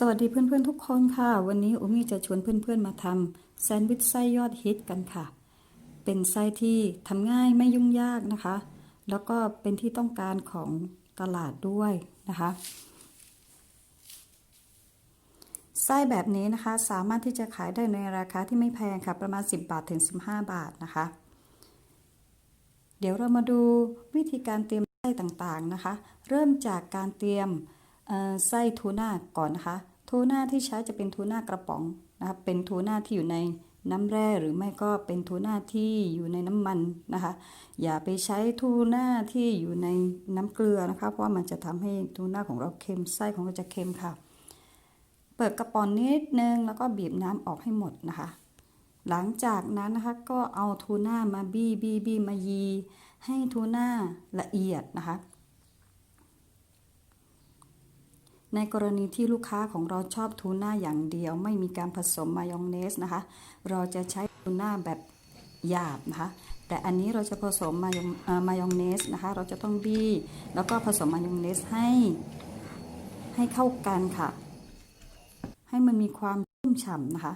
สวัสดีเพื่อนๆทุกคนค่ะ วันนี้อุมี่จะชวนเพื่อนๆมาทำแซนด์วิชไส้ยอดฮิตกันค่ะ เป็นไส้ที่ทำง่ายไม่ยุ่งยากนะคะ แล้วก็เป็นที่ต้องการของตลาดด้วยนะคะ ไส้แบบนี้นะคะสามารถที่จะขายได้ในราคาที่ไม่แพงค่ะ ประมาณ 10 บาทถึง 15 บาทนะคะ เดี๋ยวเรามาดูวิธีการเตรียมไส้ต่างๆนะคะ เริ่มจากการเตรียมไส้ทูน่าก่อนนะคะ ทูน่าที่ใช้จะเป็นทูน่ากระป๋องนะคะเป็นทูน่าที่อยู่ในน้ำแร่หรือไม่ก็เป็นทูน่าที่อยู่ในน้ำมันนะคะ อย่าไปใช้ทูน่าที่อยู่ในน้ำเกลือนะคะ เพราะมันจะทำให้ทูน่าของเราเค็มไส้ของเราจะเค็มค่ะ เปิดกระป๋องนิดนึงแล้วก็บีบน้ำออกให้หมดนะคะ หลังจากนั้นนะคะก็เอาทูน่ามาบี้บี้บี้มายี ให้ทูน่าละเอียดนะคะ ในกรณีที่ลูกค้าของเราชอบทูน่าอย่างเดียว ไม่มีการผสมมายองเนสนะคะ เราจะใช้ทูน่าแบบหยาบนะคะ แต่อันนี้เราจะผสมมายองมายองเนสนะคะ เราจะต้องบี้แล้วก็ผสมมายองเนสให้ ให้เข้ากันค่ะ ให้มันมีความชุ่มฉ่ำนะคะ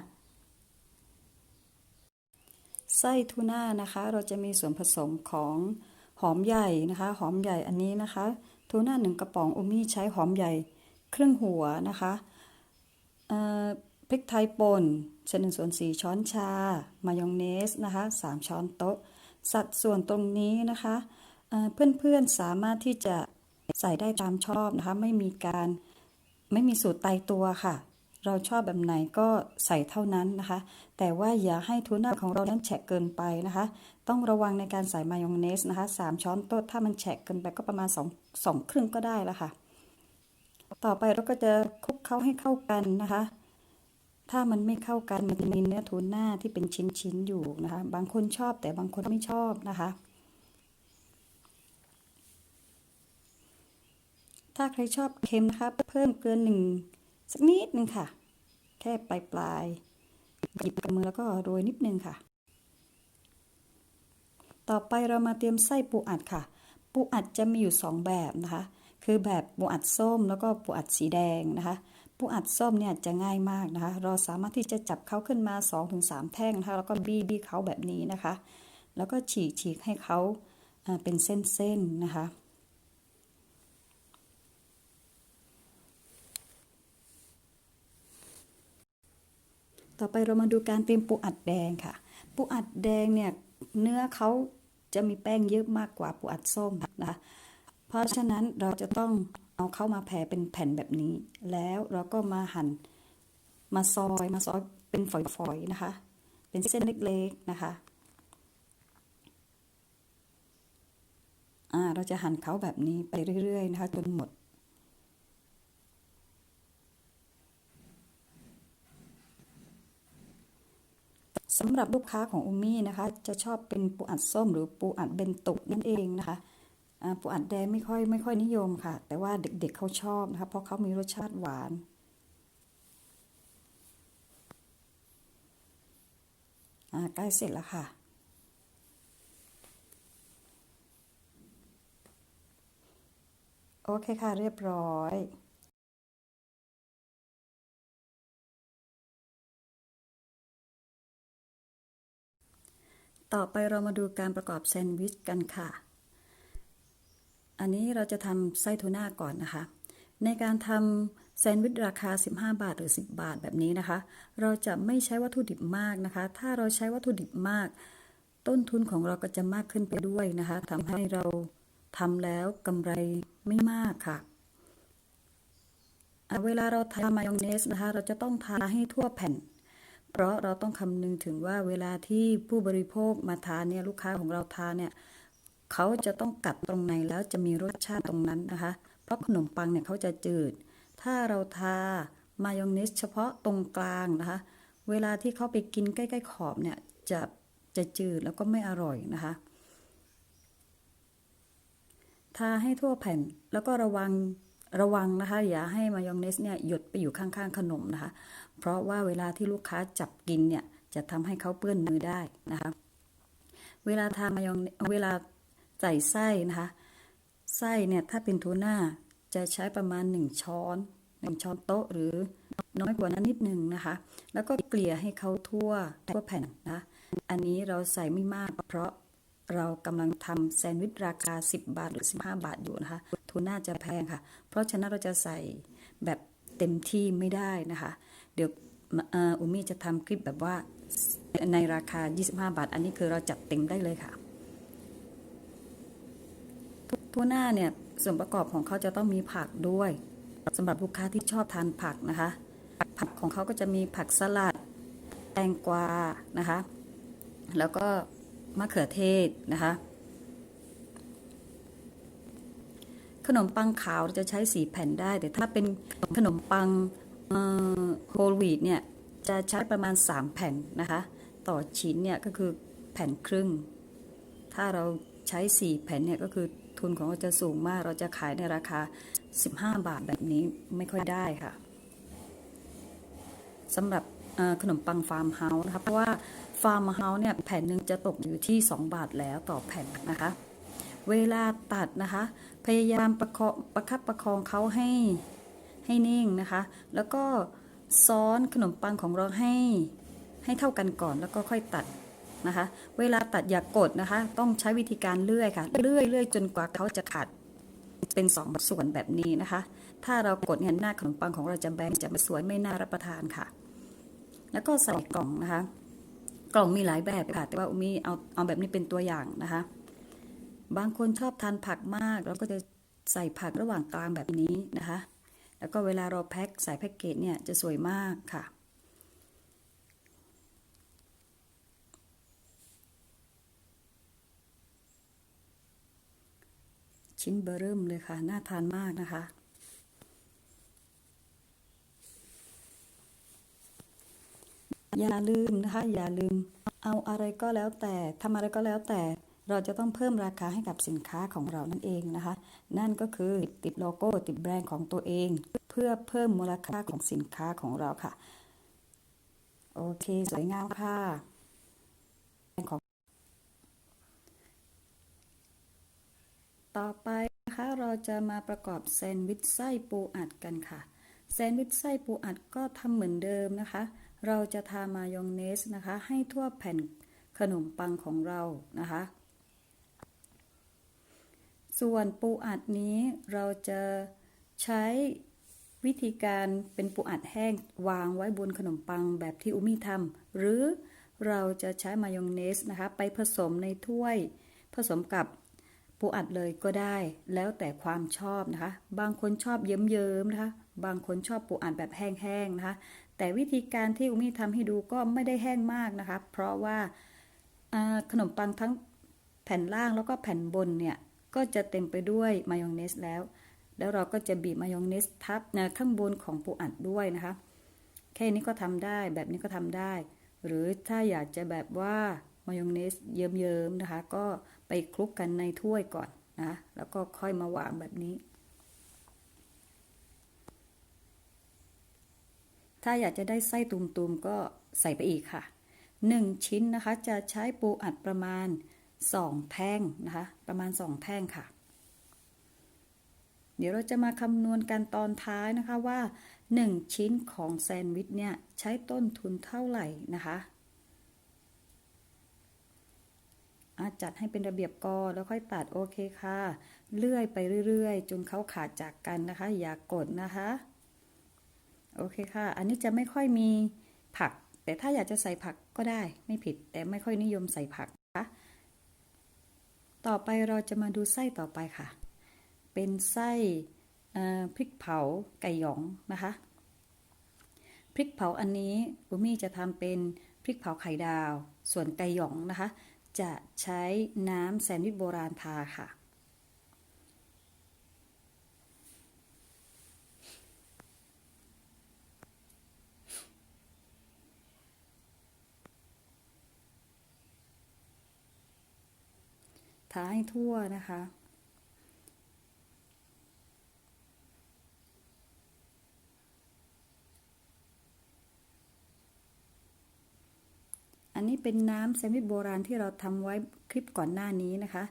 ไส้ทูน่านะคะ เราจะมีส่วนผสมของหอมใหญ่นะคะ หอมใหญ่อันนี้นะคะทูน่าหนึ่งกระป๋องอุมี่ใช้หอมใหญ่ ครึ่งหัวนะคะพริกไทยป่นชนหนึ่งส่วนสี่ช้อนชา มายองเนสนะคะสามช้อนโต๊ะ สัดส่วนตรงนี้นะคะเพื่อนๆสามารถที่จะใส่ได้ตามชอบนะคะไม่มีการไม่มีสูตรตายตัวค่ะ เราชอบแบบไหนก็ใส่เท่านั้นนะคะ แต่ว่าอย่าให้ทูน่าของเรานั้นแฉะเกินไปนะคะ ต้องระวังในการใส่มายองเนสนะคะสามช้อนโต๊ะถ้ามันแฉะเกินไปก็ประมาณสองสองครึ่งก็ได้ล้วค่ะ ต่อไปเราก็จะคลุกเข้าให้เข้ากันนะคะ ถ้ามันไม่เข้ากันมันจะมีเนื้อทูน่าที่เป็นชิ้นๆอยู่นะคะ บางคนชอบแต่บางคนไม่ชอบนะคะ ถ้าใครชอบเค็มนะคะเพิ่มเกินหนึ่งสักนิดนึงค่ะ แค่ปลายปลายหยิบกับมือแล้วก็โรยนิดนึงค่ะ ต่อไปเรามาเตรียมไส้ปูอัดค่ะ ปูอัดจะมีอยู่ 2 แบบนะคะ คือแบบปูอัดส้มแล้วก็ปูอัดสีแดงนะคะปูอัดส้มเนี่ยจะง่ายมากนะคะ เราสามารถที่จะจับเขาขึ้นมา 2-3 แท่งนะคะแล้วก็บี้บี้เขาแบบนี้นะคะ แล้วก็ฉีกฉีกให้เขาเป็นเส้นๆนะคะต่อไปเรามาดูการเตรียมปูอัดแดงค่ะ ปูอัดแดงเนี่ยเนื้อเขาจะมีแป้งเยอะมากกว่าปูอัดส้มนะคะ เพราะฉะนั้นเราจะต้องเอาเข้ามาแผ่เป็นแผ่นแบบนี้ แล้วเราก็มาหั่นมาซอยมาซอยเป็นฝอยๆนะคะ เป็นเส้นเล็กๆนะคะอ่าเราจะหั่นเขาแบบนี้ไปเรื่อยๆนะคะจนหมดสำหรับลูกค้าของอุมี่นะคะ จะชอบเป็นปูอัดส้มหรือปูอัดเบนตุนั่นเองนะคะ ปูอัดแดงไม่ค่อยไม่ค่อยนิยมค่ะ แต่ว่าเด็กๆเเขาชอบนะคะเพราะเขามีรสชาติหวานใกล้เสร็จแล้วค่ะ โอเคค่ะเรียบร้อยต่อไปเรามาดูการประกอบแซนด์วิชกันค่ะ อันนี้เราจะทำไส้ทูน่าก่อนนะคะ ในการทำแซนด์วิชราคา 15 บาทหรือ 10 บาทแบบนี้นะคะ เราจะไม่ใช้วัตถุดิบมากนะคะ ถ้าเราใช้วัตถุดิบมาก ต้นทุนของเราก็จะมากขึ้นไปด้วยนะคะทำให้เราทำแล้วกำไรไม่มากค่ะ เวลาเราทามายองเนสนะคะ เราจะต้องทาให้ทั่วแผ่น เพราะเราต้องคำนึงถึงว่าเวลาที่ผู้บริโภคมาทานเนี่ยลูกค้าของเราทานเนี่ย เขาจะต้องกัดตรงไหนแล้วจะมีรสชาติตรงนั้นนะคะ เพราะขนมปังเนี่ยเขาจะจืด ถ้าเราทามายองเนสเฉพาะตรงกลางนะคะ เวลาที่เขาไปกินใกล้ๆขอบเนี่ยจะจะจืดแล้วก็ไม่อร่อยนะคะ ทาให้ทั่วแผ่นแล้วก็ระวังระวังนะคะอย่าให้มายองเนสเนี่ยหยดไปอยู่ข้างๆขนมนะคะ เพราะว่าเวลาที่ลูกค้าจับกินเนี่ยจะทำให้เขาเปื้อนมือได้นะคะ เวลาทามายองเวลา ใส่ไส้นะคะ ไส้เนี่ยถ้าเป็นทูน่าจะใช้ประมาณ 1 ช้อนหนึ่งช้อนโต๊ะหรือน้อยกว่านั้นนิดหนึ่งนะคะ แล้วก็เกลี่ยให้เขาทั่วทั่วแผ่นนะ อันนี้เราใส่ไม่มากเพราะเรากำลังทำแซนด์วิชราคา 10 บาทหรือ 15 บาทอยู่นะคะ ทูน่าจะแพงค่ะ เพราะฉะนั้นเราจะใส่แบบเต็มที่ไม่ได้นะคะ เดี๋ยวอุมี่จะทำคลิปแบบว่าในราคา 25 บาท อันนี้คือเราจัดเต็มได้เลยค่ะ ทูน่าเนี่ยส่วนประกอบของเขาจะต้องมีผักด้วยสำหรับลูกค้าที่ชอบทานผักนะคะ ผักของเขาก็จะมีผักสลัด แตงกวานะคะ แล้วก็มะเขือเทศนะคะ ขนมปังขาวจะใช้สีแผ่นได้ แต่ถ้าเป็นขนมปังโฮลวีตเนี่ยจะใช้ประมาณ 3 แผ่นนะคะ ต่อชิ้นเนี่ยก็คือแผ่นครึ่ง ถ้าเราใช้ 4 แผ่นเนี่ยก็คือ ทุนของเราจะสูงมาก เราจะขายในราคา 15 บาทแบบนี้ไม่ค่อยได้ค่ะสำหรับขนมปังฟาร์มเฮาส์นะคะเพราะว่าฟาร์มเฮาส์เนี่ยแผ่นหนึ่งจะตกอยู่ที่ 2 บาทแล้วต่อแผ่นนะคะ เวลาตัดนะคะ พยายามประคองประคับประคองเขาให้ให้นิ่งนะคะ แล้วก็ซ้อนขนมปังของเราให้ให้เท่ากันก่อนแล้วก็ค่อยตัด นะคะ เวลาตัดอย่ากกดนะคะ ต้องใช้วิธีการเลื่อยค่ะ เลื่อยเลื่อยจนกว่าเขาจะขาดเป็นสองส่วนแบบนี้นะคะ ถ้าเรากดเนี่ยหน้าขนมปังของเราจะแบนจะไม่สวยไม่น่ารับประทานค่ะ แล้วก็ใส่กล่องนะคะ กล่องมีหลายแบบค่ะ แต่ว่ามีเอาเอาแบบนี้เป็นตัวอย่างนะคะ บางคนชอบทานผักมากเราก็จะใส่ผักระหว่างกลางแบบนี้นะคะ แล้วก็เวลาเราแพ็คใส่แพ็กเกจเนี่ยจะสวยมากค่ะ ชิ้นเบอร์เริ่มเลยค่ะ น่าทานมากนะคะ อย่าลืมนะคะ อย่าลืม เอาอะไรก็แล้วแต่ทำอะไรก็แล้วแต่เราจะต้องเพิ่มราคาให้กับสินค้าของเรานั่นเองนะคะ นั่นก็คือติดโลโก้ติดแบรนด์ของตัวเอง เพื่อเพิ่มมูลค่าของสินค้าของเราค่ะ โอเค สวยงามค่ะ ต่อไปนะคะเราจะมาประกอบแซนด์วิชไส้ปูอัดกันค่ะ แซนด์วิชไส้ปูอัดก็ทำเหมือนเดิมนะคะ เราจะทามายองเนสนะคะ ให้ทั่วแผ่นขนมปังของเรานะคะ ส่วนปูอัดนี้เราจะใช้วิธีการเป็นปูอัดแห้งวางไว้บนขนมปังแบบที่อุมี่ทำหรือเราจะใช้มายองเนสนะคะ ไปผสมในถ้วยผสมกับ ปูอัดเลยก็ได้ แล้วแต่ความชอบนะคะ บางคนชอบเยิ้มๆนะคะ บางคนชอบปูอัดแบบแห้งๆนะคะ แต่วิธีการที่อุมี่ทำให้ดูก็ไม่ได้แห้งมากนะคะ เพราะว่าขนมปังทั้งแผ่นล่างแล้วก็แผ่นบนเนี่ยก็จะเต็มไปด้วยมายองเนสแล้ว แล้วเราก็จะบีบมายองเนสทับนะข้างบนของปูอัดด้วยนะคะ แค่นี้ก็ทำได้แบบนี้ก็ทำได้ หรือถ้าอยากจะแบบว่า มายองเนสเยิ้มๆนะคะ ก็ไปคลุกกันในถ้วยก่อนนะแล้วก็ค่อยมาวางแบบนี้ ถ้าอยากจะได้ไส้ตุ่มๆก็ใส่ไปอีกค่ะ 1 ชิ้นนะคะจะใช้ปูอัดประมาณ 2 แท่งนะคะ ประมาณ 2 แท่งค่ะ เดี๋ยวเราจะมาคำนวณกันตอนท้ายนะคะว่า 1 ชิ้นของแซนด์วิชเนี่ย ใช้ต้นทุนเท่าไหร่นะคะ จัดให้เป็นระเบียบก่อนแล้วค่อยตัดโอเคค่ะ เลื่อยไปเรื่อยๆ จนเขาขาดจากกันนะคะ อย่ากกดนะคะ โอเคค่ะ อันนี้จะไม่ค่อยมีผัก แต่ถ้าอยากจะใส่ผักก็ได้ไม่ผิด แต่ไม่ค่อยนิยมใส่ผักนะคะต่อไปเราจะมาดูไส้ต่อไปค่ะ เป็นไส้พริกเผาไก่หยองนะคะ พริกเผาอันนี้บุมี่จะทำเป็นพริกเผาไข่ดาว ส่วนไก่หยองนะคะ จะใช้น้ำแซนด์วิชโบราณทาค่ะ ทาให้ทั่วนะคะ อันนี้เป็นน้ำแซนด์วิโบราณที่เราทำไว้คลิปก่อนหน้านี้นะคะ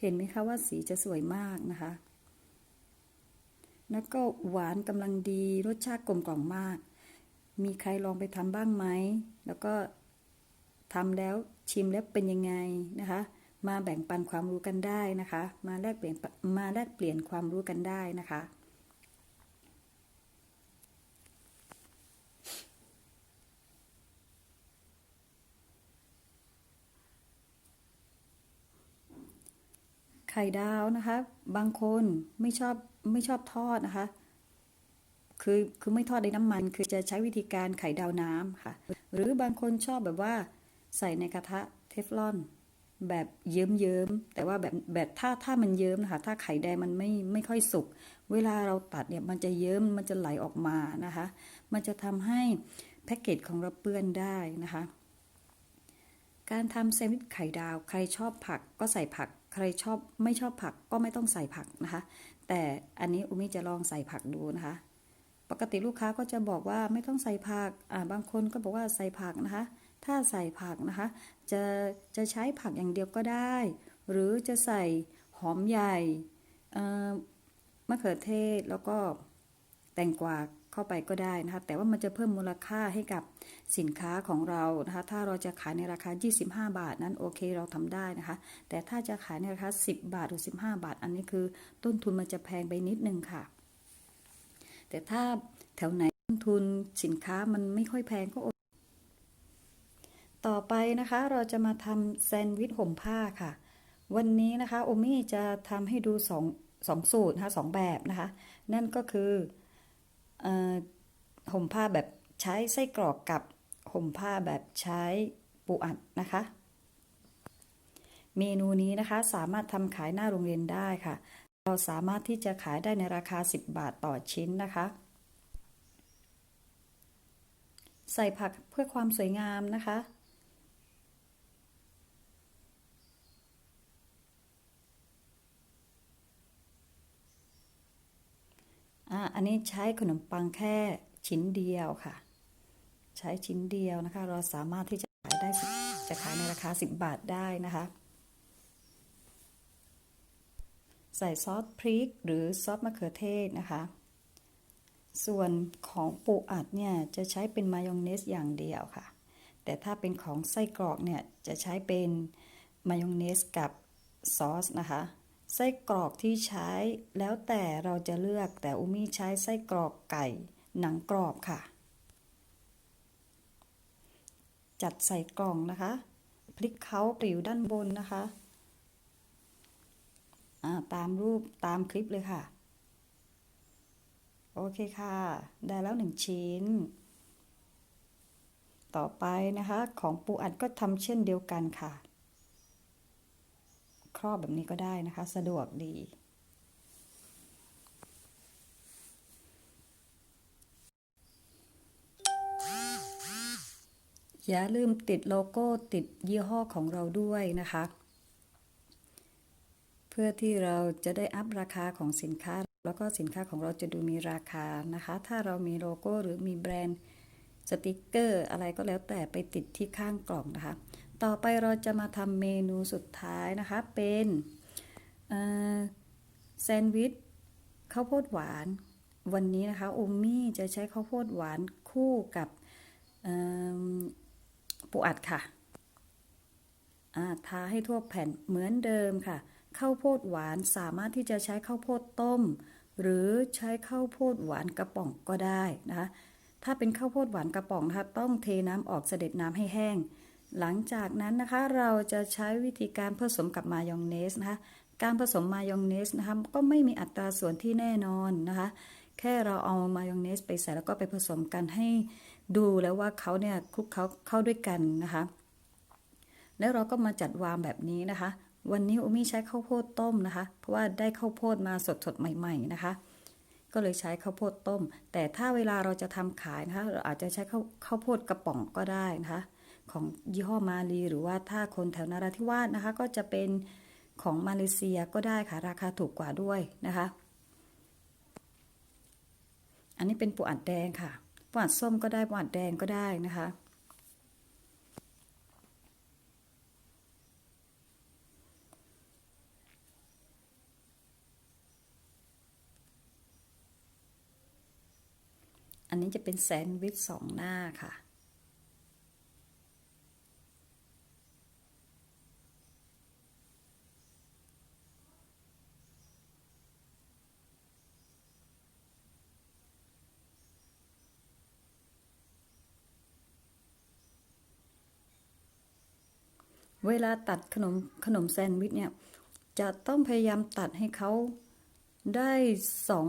เห็นไหมคะว่าสีจะสวยมากนะคะ แล้วก็หวานกำลังดีรสชาติกลมกล่อมมาก มีใครลองไปทำบ้างไหม แล้วก็ทำแล้วชิมแล้วเป็นยังไงนะคะ มาแบ่งปันความรู้กันได้นะคะ มาแลกเปลี่ยนมาแลกเปลี่ยนความรู้กันได้นะคะ ไข่ดาวนะคะ บางคนไม่ชอบไม่ชอบทอดนะคะ คือคือไม่ทอดในน้ำมัน คือจะใช้วิธีการไข่ดาวน้ำค่ะ หรือบางคนชอบแบบว่าใส่ในกระทะเทฟลอนแบบเยิ้มเยิ้มๆแต่ว่าแบบแบบถ้าถ้ามันเยิ้มนะคะ ถ้าไข่แดงมันไม่ไม่ค่อยสุก เวลาเราตัดเนี่ยมันจะเยิ้มมันจะไหลออกมานะคะ มันจะทำให้แพ็กเกจของเราเปื้อนได้นะคะ การทำแซนด์วิชไข่ดาว ใครชอบผักก็ใส่ผัก ใครชอบไม่ชอบผักก็ไม่ต้องใส่ผักนะคะ แต่อันนี้อุมิจะลองใส่ผักดูนะคะ ปกติลูกค้าก็จะบอกว่าไม่ต้องใส่ผักอ่าบางคนก็บอกว่าใส่ผักนะคะ ถ้าใส่ผักนะคะ จะจะใช้ผักอย่างเดียวก็ได้ หรือจะใส่หอมใหญ่มะเขือเทศแล้วก็แตงกวา เข้าไปก็ได้นะคะ แต่ว่ามันจะเพิ่มมูลค่าให้กับสินค้าของเรานะคะ ถ้าเราจะขายในราคา 25 บาทนั้นโอเคเราทำได้นะคะ แต่ถ้าจะขายในราคา 10 บาทหรือ 15 บาท อันนี้คือต้นทุนมันจะแพงไปนิดนึงค่ะ แต่ถ้าแถวไหนต้นทุนสินค้ามันไม่ค่อยแพงก็ต่อไปนะคะเราจะมาทำแซนด์วิชห่มผ้าค่ะ วันนี้นะคะโอมี่จะทำให้ดูสองสองสูตรนะคะสองแบบนะคะ นั่นก็คือ ห่มผ้าแบบใช้ไส้กรอกกับห่มผ้าแบบใช้ปูอัดนะคะ เมนูนี้นะคะสามารถทำขายหน้าโรงเรียนได้ค่ะ เราสามารถที่จะขายได้ในราคา 10 บาทต่อชิ้นนะคะ ใส่ผักเพื่อความสวยงามนะคะ อันนี้ใช้ขนมปังแค่ชิ้นเดียวค่ะ ใช้ชิ้นเดียวนะคะ เราสามารถที่จะขายได้จะขายในราคา 10 บาทได้นะคะ ใส่ซอสพริกหรือซอสมะเขือเทศนะคะ ส่วนของปูอัดเนี่ยจะใช้เป็นมายองเนสอย่างเดียวค่ะ แต่ถ้าเป็นของไส้กรอกเนี่ยจะใช้เป็นมายองเนสกับซอสนะคะ ไส้กรอกที่ใช้แล้วแต่เราจะเลือกแต่อุมี่ใช้ไส้กรอกไก่ หนังกรอบค่ะ จัดใส่กล่องนะคะ พลิกเขาปลิวด้านบนนะคะตามรูปตามคลิปเลยค่ะ โอเคค่ะ ได้แล้วหนึ่งชิ้น ต่อไปนะคะ ของปูอัดก็ทำเช่นเดียวกันค่ะ รอบแบบนี้ก็ได้นะคะ สะดวกดี อย่าลืมติดโลโก้ติดยี่ห้อของเราด้วยนะคะ เพื่อที่เราจะได้อัพราคาของสินค้า แล้วก็สินค้าของเราจะดูมีราคานะคะ ถ้าเรามีโลโก้หรือมีแบรนด์สติกเกอร์อะไรก็แล้วแต่ไปติดที่ข้างกล่องนะคะ ต่อไปเราจะมาทำเมนูสุดท้ายนะคะ เป็นแซนด์วิชข้าวโพดหวาน วันนี้นะคะอมมี่จะใช้ข้าวโพดหวานคู่กับปูอัดค่ะทาให้ทั่วแผ่นเหมือนเดิมค่ะข้าวโพดหวานสามารถที่จะใช้ข้าวโพดต้ม หรือใช้ข้าวโพดหวานกระป๋องก็ได้นะคะถ้าเป็นข้าวโพดหวานกระป๋องนะคะต้องเทน้ำออกเสด็จน้ำให้แห้ง หลังจากนั้นนะคะเราจะใช้วิธีการผสมกับมายองเนสนะคะ การผสมมายองเนสนะคะก็ไม่มีอัตราส่วนที่แน่นอนนะคะ แค่เราเอามายองเนสไปใส่แล้วก็ไปผสมกันให้ดูแล้วว่าเขาเนี่ยคลุกเขาเข้าด้วยกันนะคะ แล้วเราก็มาจัดวางแบบนี้นะคะ วันนี้อุมี่ใช้ข้าวโพดต้มนะคะ เพราะว่าได้ข้าวโพดมาสดๆใหม่ ๆนะคะ ก็เลยใช้ข้าวโพดต้ม แต่ถ้าเวลาเราจะทำขายนะคะเราอาจจะใช้ข้าวข้าวโพดกระป๋องก็ได้นะคะ ของยี่ห้อมาลีหรือว่าถ้าคนแถวนาราธิวาสนะคะ ก็จะเป็นของมาเลเซียก็ได้ค่ะ ราคาถูกกว่าด้วยนะคะ อันนี้เป็นปูอัดแดงค่ะปูอัดส้มก็ได้ปูอัดแดงก็ได้นะคะอันนี้จะเป็นแซนด์วิชสองหน้าค่ะ เวลาตัดขนมขนมแซนด์วิชเนี่ยจะต้องพยายามตัดให้เขาได้สอง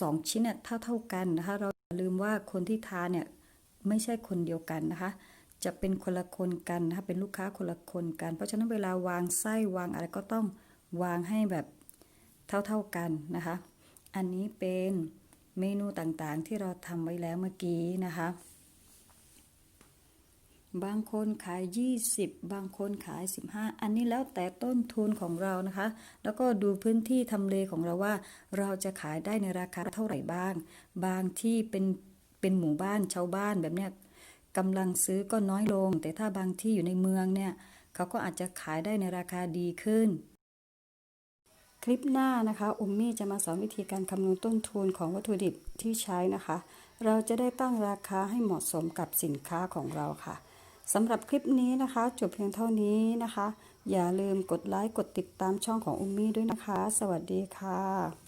สองชิ้นเนี่ยเท่าเท่ากันนะคะเราลืมว่าคนที่ทานเนี่ยไม่ใช่คนเดียวกันนะคะ จะเป็นคนละคนกันนะคะเป็นลูกค้าคนละคนกัน เพราะฉะนั้นเวลาวางไส้วางอะไรก็ต้องวางให้แบบเท่าเท่ากันนะคะ อันนี้เป็นเมนูต่างๆที่เราทำไว้แล้วเมื่อกี้นะคะ บางคนขาย 20 บางคนขาย 15 อันนี้แล้วแต่ต้นทุนของเรานะคะ แล้วก็ดูพื้นที่ทำเลของเราว่า เราจะขายได้ในราคาเท่าไหร่บ้าง บางที่เป็นเป็นหมู่บ้านชาวบ้านแบบเนี้ยกำลังซื้อก็น้อยลง แต่ถ้าบางที่อยู่ในเมืองเนี่ยเขาก็อาจจะขายได้ในราคาดีขึ้น คลิปหน้านะคะอุมมี่จะมาสอนวิธีการคำนวณต้นทุนของวัตถุดิบที่ใช้นะคะ เราจะได้ตั้งราคาให้เหมาะสมกับสินค้าของเราค่ะ สำหรับคลิปนี้นะคะ จบเพียงเท่านี้นะคะ อย่าลืมกดไลค์กดติดตามช่องของอุมมี่ด้วยนะคะ สวัสดีค่ะ